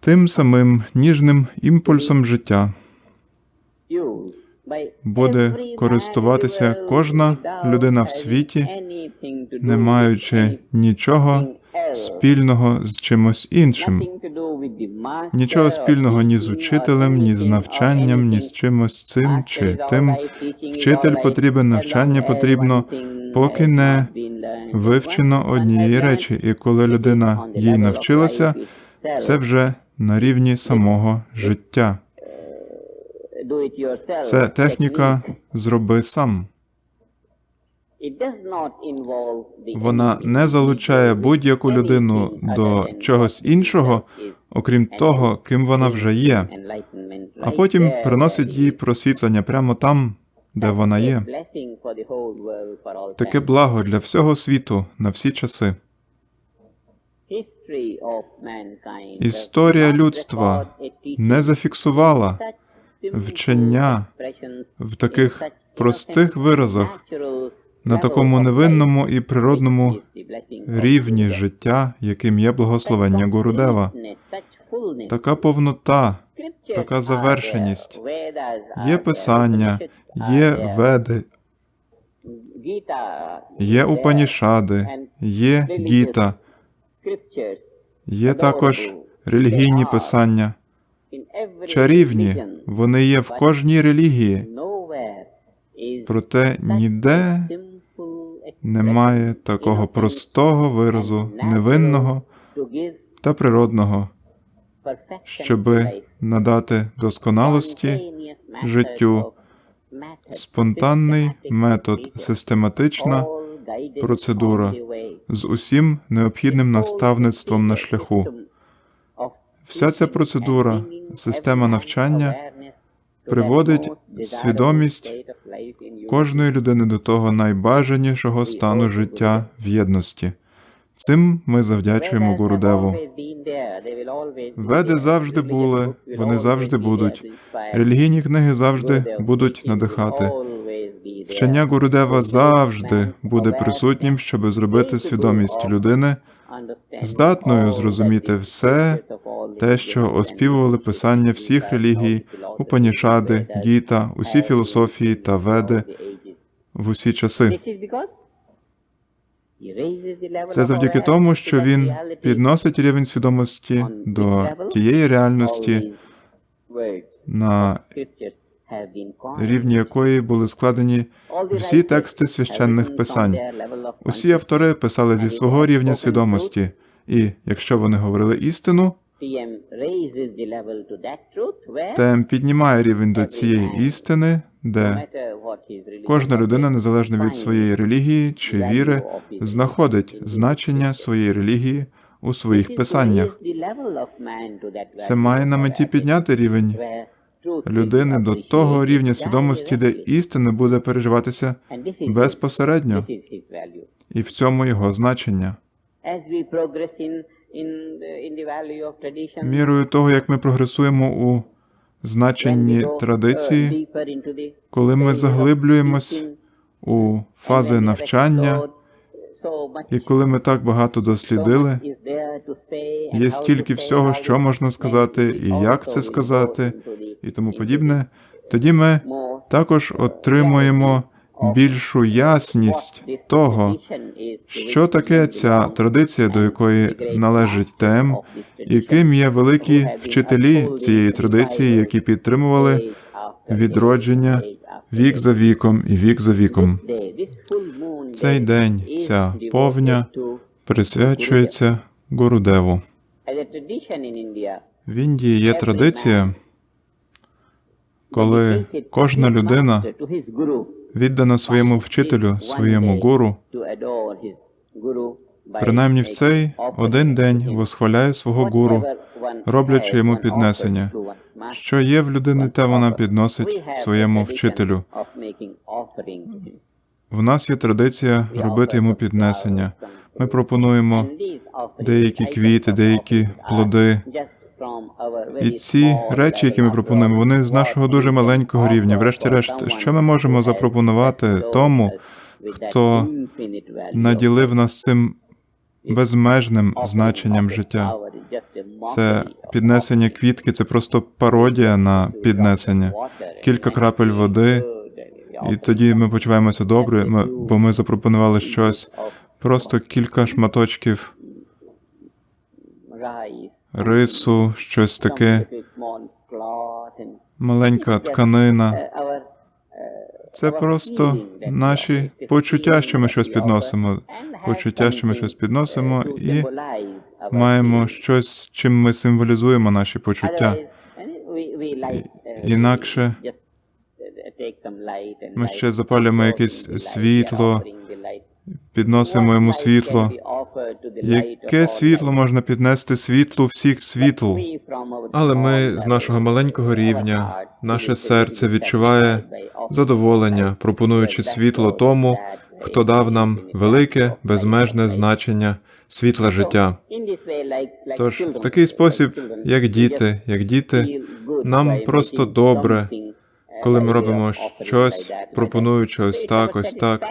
Тим самим ніжним імпульсом життя. Буде користуватися кожна людина в світі, не маючи нічого спільного з чимось іншим. Нічого спільного ні з учителем, ні з навчанням, ні з чимось цим чи тим. Вчитель потрібен, навчання потрібно, поки не Вивчено однієї речі, і коли людина їй навчилася, це вже на рівні самого життя. Це техніка зроби сам. Вона не залучає будь-яку людину до чогось іншого, окрім того, ким вона вже є, а потім приносить їй просвітлення прямо там, де вона є. Таке благо для всього світу на всі часи. Історія людства не зафіксувала вчення в таких простих виразах на такому невинному і природному рівні життя, яким є благословення Гурудева. Така повнота, така завершеність. Є писання, є веди, є Упанішади, є гіта, є також релігійні писання. Чарівні, вони є в кожній релігії, проте ніде немає такого простого виразу, невинного та природного, щоби надати досконалості життю, спонтанний метод, систематична процедура з усім необхідним наставництвом на шляху. Вся ця процедура, система навчання приводить свідомість кожної людини до того найбажанішого стану життя в єдності. Цим ми завдячуємо Гурудеву. Веди завжди були, вони завжди будуть. Релігійні книги завжди будуть надихати. Вчення Гурудева завжди буде присутнім, щоб зробити свідомість людини здатною зрозуміти все те, що оспівували писання всіх релігій, Упанішади, Гіта, усі філософії та веди в усі часи. Це завдяки тому, що він підносить рівень свідомості до тієї реальності, на рівні якої були складені всі тексти священних писань. Усі автори писали зі свого рівня свідомості, і якщо вони говорили істину, ТМ піднімає рівень до цієї істини, де кожна людина, незалежно від своєї релігії чи віри, знаходить значення своєї релігії у своїх писаннях. Це має на меті підняти рівень людини до того рівня свідомості, де істина буде переживатися безпосередньо, і в цьому його значення. Мірою того, як ми прогресуємо у значенні традиції, коли ми заглиблюємось у фази навчання, і коли ми так багато дослідили, є стільки всього, що можна сказати, і як це сказати, і тому подібне, тоді ми також отримуємо більшу ясність того, що таке ця традиція, до якої належить ТМ, і ким є великі вчителі цієї традиції, які підтримували відродження вік за віком і вік за віком. Цей день, ця повня присвячується Гурудеву. В Індії є традиція, коли кожна людина віддана своєму вчителю, своєму гуру, принаймні в цей один день восхваляє свого гуру, роблячи йому піднесення. Що є в людини, те вона підносить своєму вчителю. В нас є традиція робити йому піднесення. Ми пропонуємо деякі квіти, деякі плоди. І ці речі, які ми пропонуємо, вони з нашого дуже маленького рівня. Врешті-решт, що ми можемо запропонувати тому, хто наділив нас цим безмежним значенням життя. Це піднесення квітки, це просто пародія на піднесення. Кілька крапель води, і тоді ми почуваємося добре, ми, бо ми запропонували щось. Просто кілька шматочків рису, щось таке, маленька тканина. Це просто наші почуття, що ми щось підносимо. Почуття, що ми щось підносимо, і маємо щось, чим ми символізуємо наші почуття. Інакше ми ще запалюємо якесь світло, підносимо йому світло. Яке світло можна піднести світлу всіх світл? Але ми з нашого маленького рівня, наше серце відчуває задоволення, пропонуючи світло тому, хто дав нам велике, безмежне значення світла життя. Тож в такий спосіб, як діти, як діти, нам просто добре, коли ми робимо щось, пропонуючи ось так, ось так.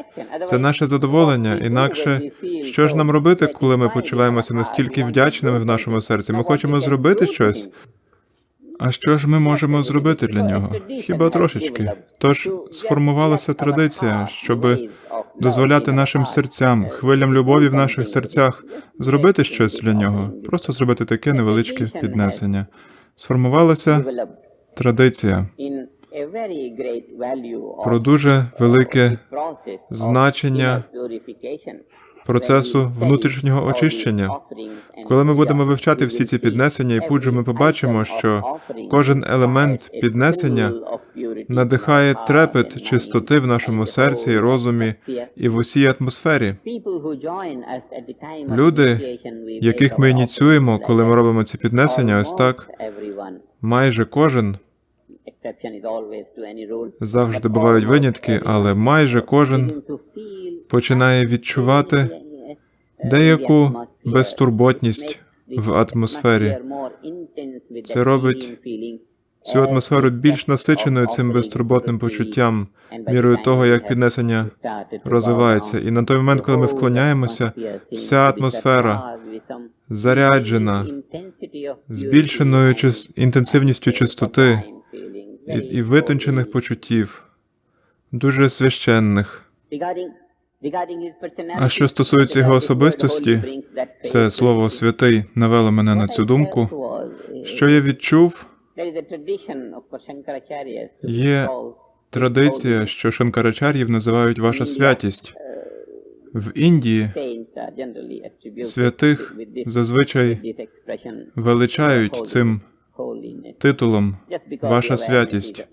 Це наше задоволення. Інакше що ж нам робити, коли ми почуваємося настільки вдячними в нашому серці? Ми хочемо зробити щось. А що ж ми можемо зробити для нього? Хіба трошечки? Тож сформувалася традиція, щоб дозволяти нашим серцям, хвилям любові в наших серцях зробити щось для нього, просто зробити таке невеличке піднесення. Сформувалася традиція про дуже велике значення процесу внутрішнього очищення. Коли ми будемо вивчати всі ці піднесення і пуджу, ми побачимо, що кожен елемент піднесення надихає трепет чистоти в нашому серці і розумі і в усій атмосфері. Люди, яких ми ініціюємо, коли ми робимо ці піднесення, ось так, майже кожен завжди бувають винятки, але майже кожен починає відчувати деяку безтурботність в атмосфері. Це робить цю атмосферу більш насиченою цим безтурботним почуттям, мірою того, як піднесення розвивається. І на той момент, коли ми вклоняємося, вся атмосфера заряджена збільшеною інтенсивністю чистоти і, і витончених почуттів, дуже священних. А що стосується його особистості, Це слово святий навело мене на цю думку. Що я відчув, є традиція, що шанкарачар'їв називають ваша святість. В Індії святих зазвичай величають цим титулом ваша святість.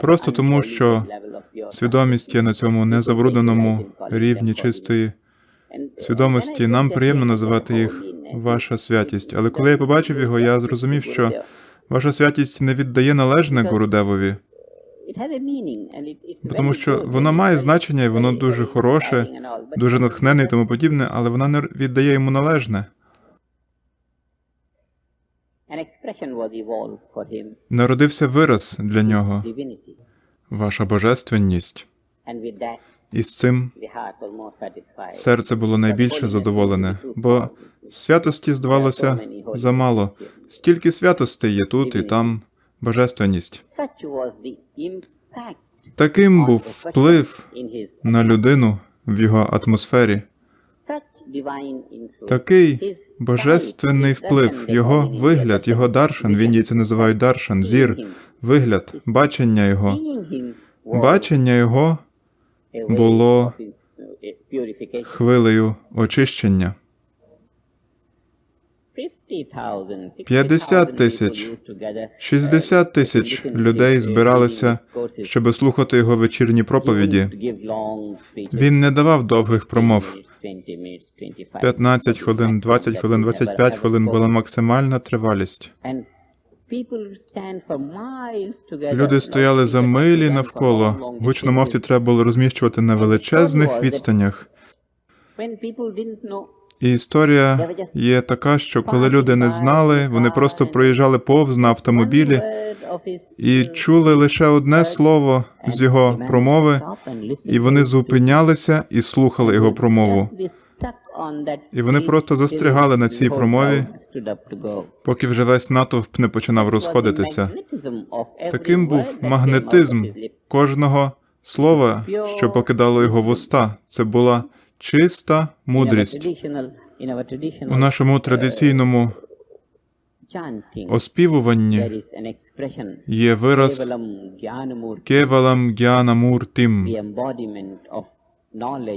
просто тому, що свідомість є на цьому незабрудненому рівні чистої свідомості. Нам приємно називати їх ваша святість. Але коли я побачив його, я зрозумів, що ваша святість не віддає належне Гурудевові, тому що воно має значення, і воно дуже хороше, дуже натхненне і тому подібне, але вона не віддає йому належне. Народився вираз для нього, ваша божественність. І з цим серце було найбільше задоволене, бо святості здавалося замало. Стільки святостей є тут і там божественність. Таким був вплив на людину в його атмосфері. Такий божественний вплив, його вигляд, його даршан, в Індії це називають даршан, зір, вигляд, бачення його. Бачення його було хвилею очищення. 50 тисяч, 60 тисяч людей збиралися, щоб слухати його вечірні проповіді. Він не давав довгих промов. 15 хвилин, 20 хвилин, 25 хвилин була максимальна тривалість. Люди стояли за милі навколо. Гучномовці треба було розміщувати на величезних відстанях. І історія є така, що коли люди не знали, вони просто проїжджали повз на автомобілі і чули лише одне слово з його промови, і вони зупинялися і слухали його промову. І вони просто застрягали на цій промові, поки вже весь натовп не починав розходитися. Таким був магнетизм кожного слова, що покидало його вуста. Це була чиста мудрість. У нашому традиційному оспівуванні є вираз кевалам гянамуртим,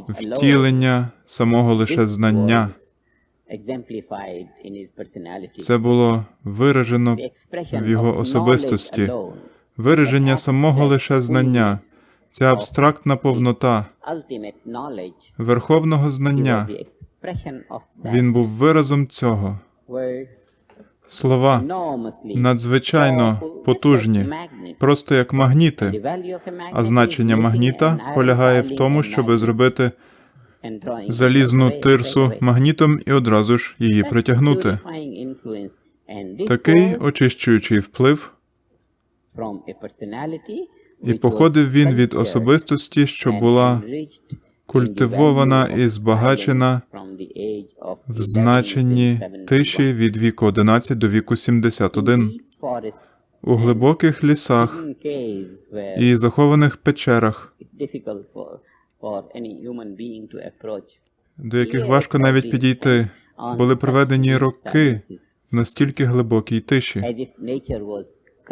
втілення самого лише знання. Це було виражено в його особистості, вираження самого лише знання, ця абстрактна повнота верховного знання. Він був виразом цього. Слова надзвичайно потужні, просто як магніти. А значення магніта полягає в тому, щоб зробити залізну тирсу магнітом і одразу ж її притягнути. Такий очищуючий вплив, і походив він від особистості, що була культивована і збагачена в значенні тиші від віку 11 до віку 71, у глибоких лісах і захованих печерах, до яких важко навіть підійти, були проведені роки в настільки глибокій тиші,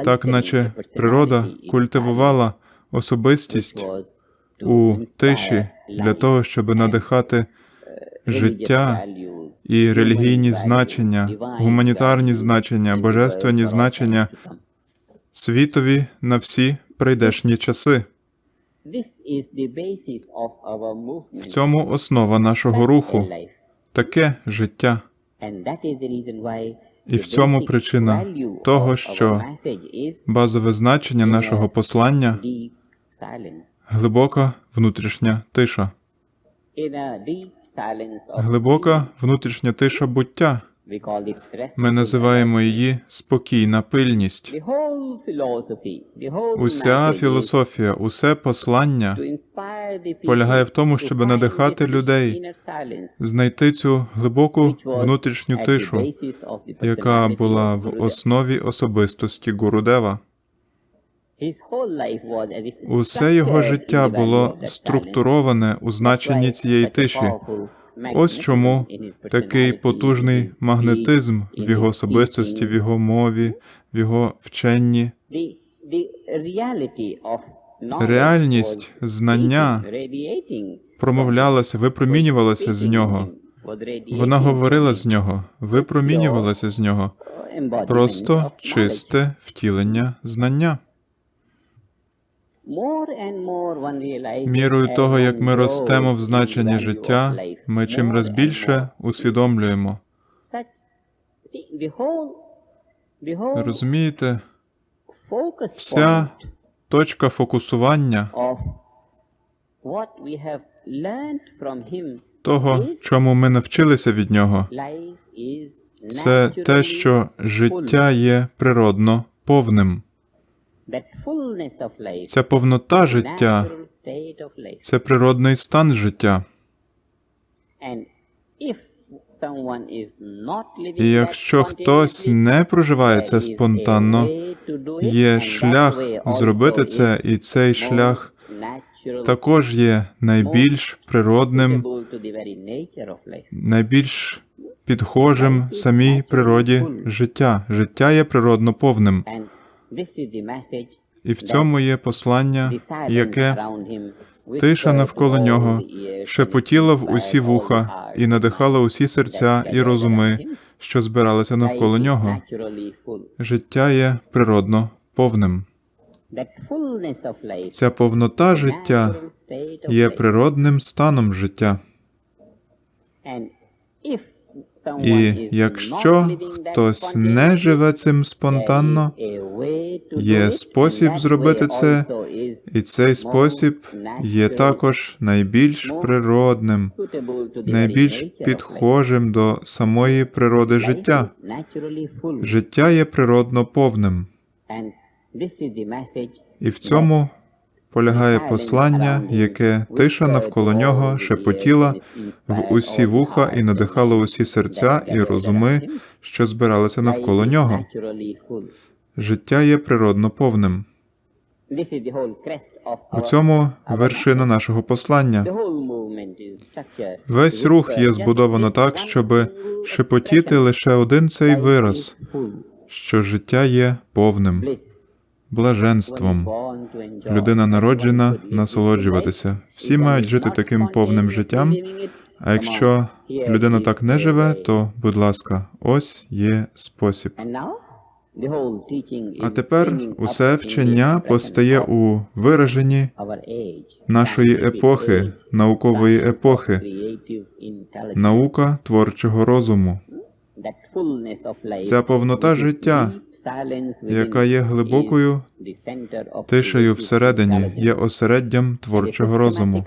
так наче природа культивувала особистість у тиші для того, щоб надихати життя і релігійні значення, гуманітарні значення, божественні значення світові на всі прийдешні часи. В цьому основа нашого руху таке життя. І в цьому причина того, що Базове значення нашого послання глибока внутрішня тиша, глибока внутрішня тиша буття. Ми називаємо її спокійна пильність. Уся філософія, усе послання полягає в тому, щоб надихати людей, знайти цю глибоку внутрішню тишу, яка була в основі особистості Гурудева. Усе його життя було структуроване у значенні цієї тиші. Ось чому такий потужний магнетизм в його особистості, в його мові, в його вченні. Реальність знання Промовлялася, випромінювалася з нього. Вона говорила з нього, випромінювалася з нього. Просто чисте втілення знання. Мірою того, як ми ростемо в значенні життя, ми чимраз більше усвідомлюємо. Розумієте, вся точка фокусування того, чому ми навчилися від нього, це те, що життя є природно повним. Ця повнота життя це природний стан життя. І якщо хтось не проживає це спонтанно, є шлях зробити це, і цей шлях також є найбільш природним, найбільш підхожим самій природі життя. Життя є природно повним. І в цьому є послання, яке тиша навколо нього шепотіла в усі вуха і надихала усі серця і розуми, що збиралися навколо нього. Життя є природно повним. Ця повнота життя є природним станом життя. І якщо хтось не живе цим спонтанно, є спосіб зробити це, і цей спосіб є також найбільш природним, найбільш підхожим до самої природи життя. Життя є природно повним, і в цьому полягає послання, яке тиша навколо нього шепотіла в усі вуха і надихало усі серця і розуми, що збиралися навколо нього. Життя є природно повним. У цьому вершина нашого послання. Весь рух є збудовано так, щоби шепотіти лише один цей вираз, що життя є повним, блаженством. Людина народжена насолоджуватися. Всі мають жити таким повним життям. А якщо людина так не живе, то, будь ласка, ось є спосіб. А тепер усе вчення постає у вираженні нашої епохи, наукової епохи, наука творчого розуму. Ця повнота життя, яка є глибокою Тишею всередині є осереддям творчого розуму.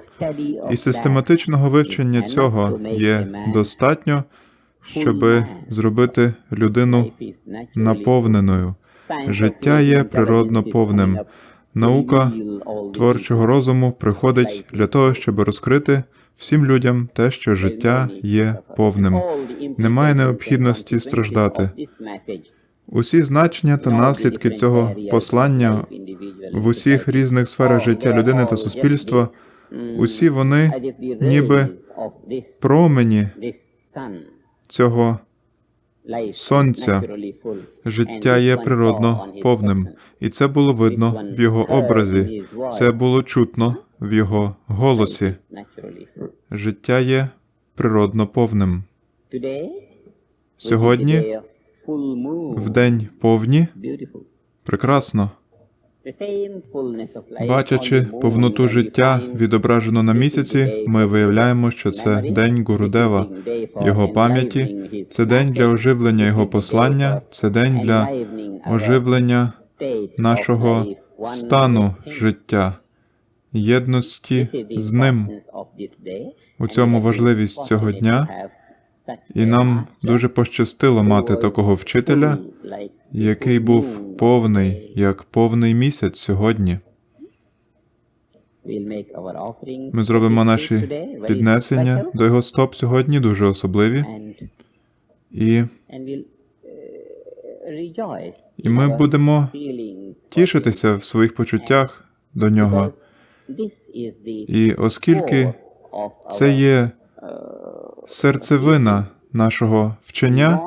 І систематичного вивчення цього є достатньо, щоби зробити людину наповненою. Життя є природно повним. Наука творчого розуму приходить для того, щоб розкрити всім людям те, що життя є повним. Немає необхідності страждати. Усі значення та наслідки цього послання в усіх різних сферах життя людини та суспільства, усі вони ніби промені цього сонця. Життя є природно повним, і це було видно в його образі. Це було чутно в його голосі. Життя є природно повним. Сьогодні, в день повні, прекрасно. Бачачи повноту життя, відображено на місяці, ми виявляємо, що це день Гурудева, його пам'яті, це день для оживлення його послання, це день для оживлення нашого стану життя, єдності з ним. У цьому важливість цього дня, і нам дуже пощастило мати такого вчителя, який був повний, як повний місяць сьогодні. Ми зробимо наші піднесення до його стоп сьогодні дуже особливі, і, і ми будемо тішитися в своїх почуттях до нього. І оскільки це є серцевина нашого вчення,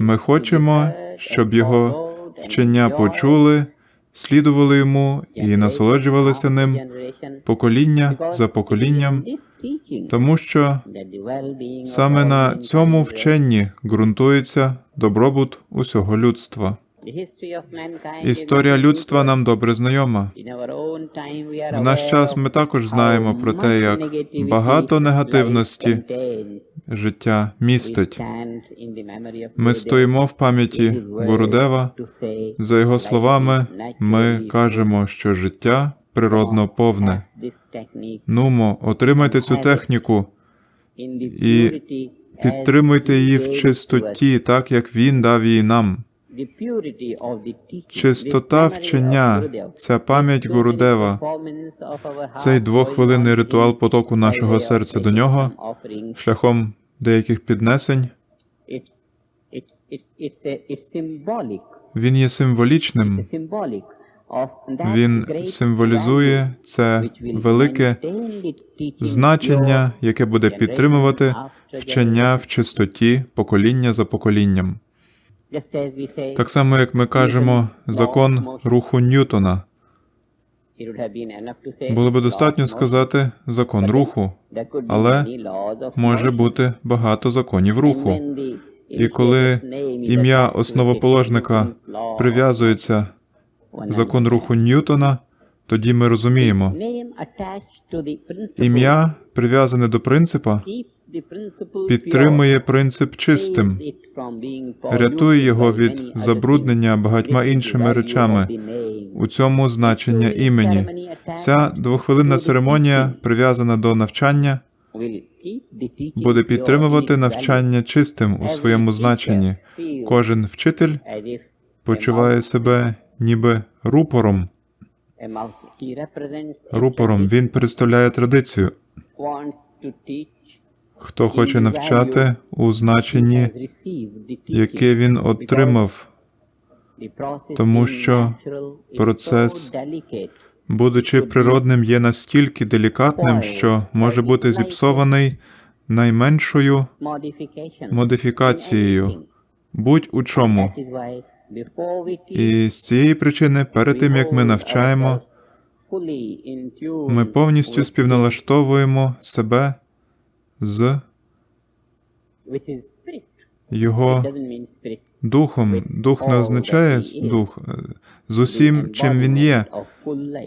ми хочемо, щоб його вчення почули, слідували йому і насолоджувалися ним покоління за поколінням, тому що саме на цьому вченні ґрунтується добробут усього людства. Історія людства нам добре знайома. В наш час ми також знаємо про те, як багато негативності життя містить. Ми стоїмо в пам'яті Бородева. За його словами, ми кажемо, що життя природно повне. Нумо, отримайте цю техніку і підтримуйте її в чистоті, так як він дав її нам. Чистота вчення, ця пам'ять Гурудева, цей двохвилинний ритуал потоку нашого серця до нього шляхом деяких піднесень. Він є символічним. Він символізує це велике значення, яке буде підтримувати вчення в чистоті покоління за поколінням. Так само, як ми кажемо, закон руху Ньютона. Було би достатньо сказати закон руху, але може бути багато законів руху. І коли ім'я основоположника прив'язується закон руху Ньютона, тоді ми розуміємо, ім'я прив'язане до принципа, підтримує принцип чистим, рятує його від забруднення багатьма іншими речами. У цьому значення імені. Ця двохвилинна церемонія, прив'язана до навчання, буде підтримувати навчання чистим у своєму значенні. Кожен вчитель почуває себе ніби рупором. рупором. Він представляє традицію. Хто хоче навчати у значенні, яке він отримав, тому що процес будучи природним, є настільки делікатним, що може бути зіпсований найменшою модифікацією, будь у чому. І з цієї причини, перед тим як ми навчаємо, ми повністю співналаштовуємо себе з його духом. Дух не означає дух, е, з усім, чим він є,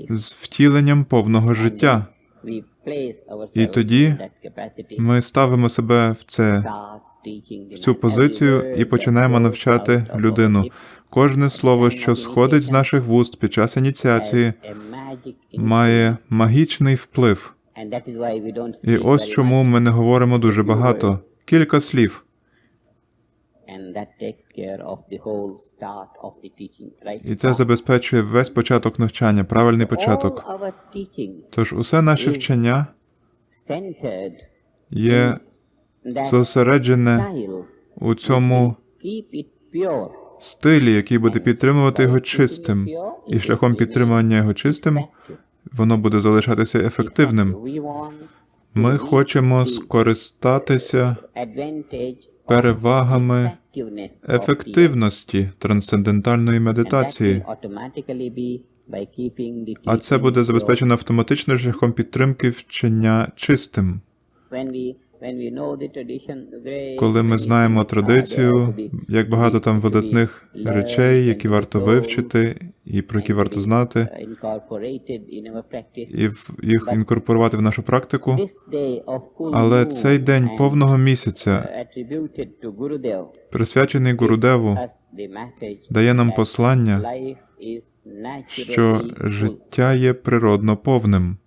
з втіленням повного життя. І тоді. Ми ставимо себе в це в цю позицію і починаємо навчати людину. Кожне слово, що сходить з наших вуст під час ініціації, має магічний вплив. And that is why we don't І ось чому ми не говоримо дуже багато. Кілька слів. І це забезпечує весь початок навчання, правильний початок. Тож усе наше вчення є зосереджене у цьому стилі, який буде підтримувати його чистим. І шляхом підтримання його чистим воно буде залишатися ефективним. Ми хочемо скористатися перевагами ефективності трансцендентальної медитації, а це буде забезпечено автоматично шляхом підтримки вчення чистим. Коли ми знаємо традицію, як багато там видатних речей, які варто вивчити і про які варто знати, uh, і їх інкорпорувати в нашу практику. Але цей день повного місяця, uh, присвячений Гурудеву, дає нам послання, що життя є природно повним.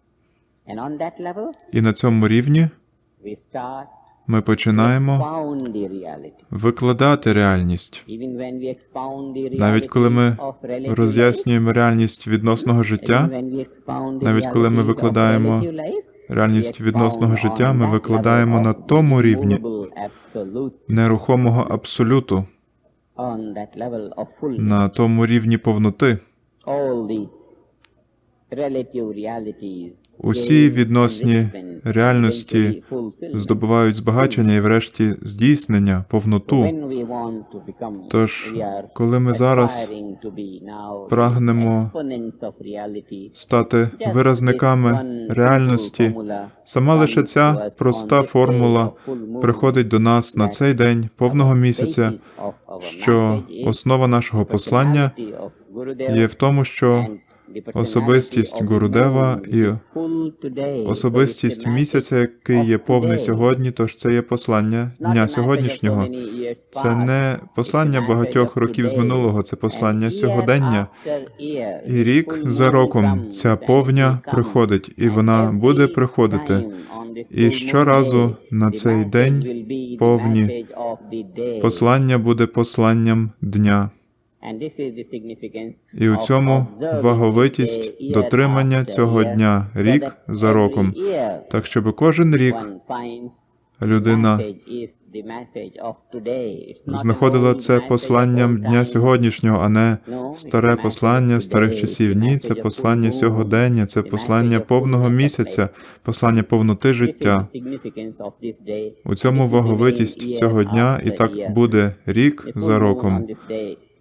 І на цьому рівні ми починаємо викладати реальність. Навіть коли ми роз'яснюємо реальність відносного життя, навіть коли ми викладаємо реальність відносного життя, ми викладаємо на тому рівні нерухомого абсолюту, на тому рівні повноти. Усі відносні реальності здобувають збагачення і врешті здійснення, повноту. Тож, коли ми зараз прагнемо стати виразниками реальності, сама лише ця проста формула приходить до нас на цей день повного місяця, що основа нашого послання є в тому, що особистість Гурудева і особистість місяця, який є повний сьогодні, тож це є послання дня сьогоднішнього. Це не послання багатьох років з минулого, це послання сьогодення. І рік за роком ця повня приходить, і вона буде приходити. І щоразу на цей день повні. Послання буде посланням дня. І у цьому ваговитість дотримання цього дня, рік за роком. Так, щоб кожен рік людина знаходила це посланням дня сьогоднішнього, а не старе послання старих часів. Ні, це послання сьогодення, це послання повного місяця, послання повноти життя. У цьому ваговитість цього дня, і так буде рік за роком.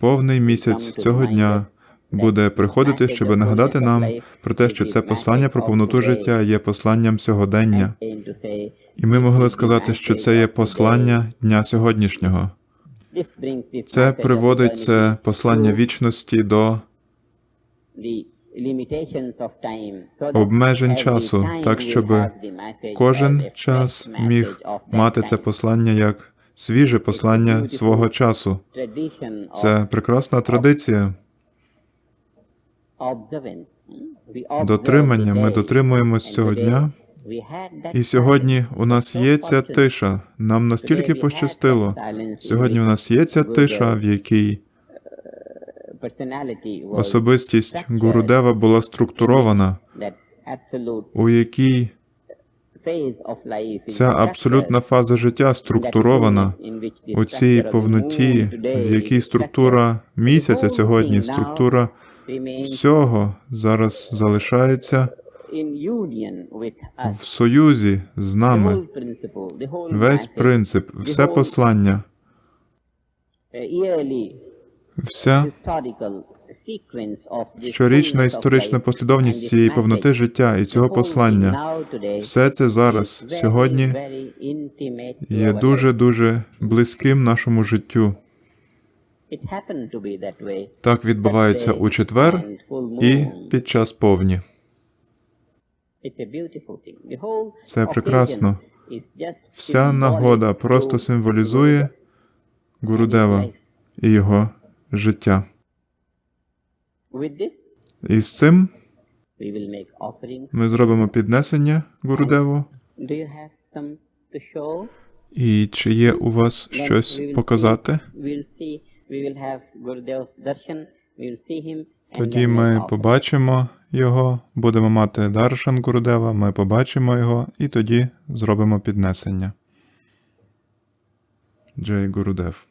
Повний місяць цього дня буде приходити, щоб нагадати нам про те, що це послання про повноту життя є посланням сьогодення. І ми могли сказати, що це є послання дня сьогоднішнього. Це приводить це послання вічності до обмежень часу, так щоб кожен час міг мати це послання як свіже послання свого часу. Це прекрасна традиція дотримання. Ми дотримуємось цього дня. І сьогодні у нас є ця тиша. Нам настільки пощастило. Сьогодні у нас є ця тиша, в якій was Особистість Гурудева була структурована, у якій ця абсолютна фаза життя структурована у цій повноті, в якій структура місяця сьогодні, структура всього зараз залишається в союзі з нами. Весь принцип, все послання, вся щорічна історична послідовність цієї повноти життя і цього послання. Все це зараз, сьогодні, є дуже дуже близьким нашому життю. Так відбувається у четвер і під час повні. Це прекрасно. Вся нагода просто символізує Гурудева і його життя. І з цим ми зробимо піднесення Гурудеву. І чи є у вас щось показати? Тоді ми побачимо його, будемо мати Даршан Гурудева, ми побачимо його і тоді зробимо піднесення. Джей Гурудев.